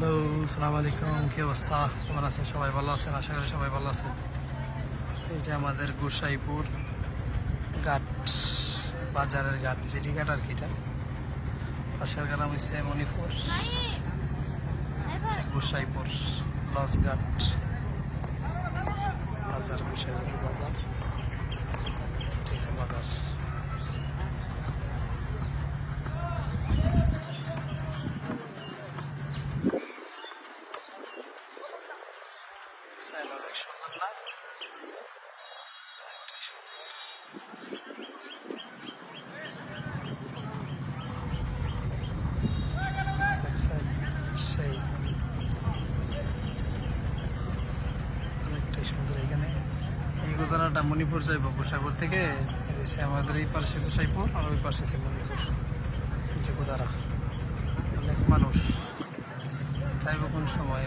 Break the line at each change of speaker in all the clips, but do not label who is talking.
Hello, সালাম আলাইকুম, কি অবস্থা? কেমন আছেন সবাই? ভালো আছেন? আশা করি সবাই ভালো আছেন। এই যে আমাদের গোসাইপুর ঘাট, বাজারের ঘাট যেটি ঘাট আর কি এটা। পাশের গ্রাম হচ্ছে মণিপুর। যে গোসাইপুর লজ ঘাট। বাজার, গোসাইপুর বাজার। বাজার। স্টাইল অনেক সুন্দর না? সেই অনেকটাই সুন্দর এখানে এই গোদানাটা মণিপুর যাইব, গোসাইপুর থেকে। আমাদের এই পাশে গোসাইপুর আর ওই পাশে আছে মণিপুর। যে গোদারা। অনেক মানুষ। যাইব কোন সময়?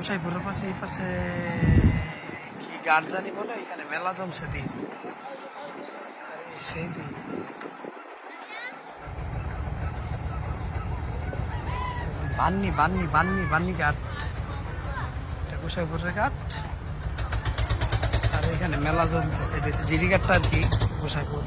গোসাইপুরের পাশে, এই পাশে, কি গার্ড জানি বলে, এখানে মেলা জমছে দিন। সেই দিন। বান্নি বান্নি বান্নি বান্নি ঘাট। এটা গোসাইপুরের ঘাট। আর এখানে মেলা জমতেছে, বেশি জিরি ঘাটটা আর কি গোসাইপুর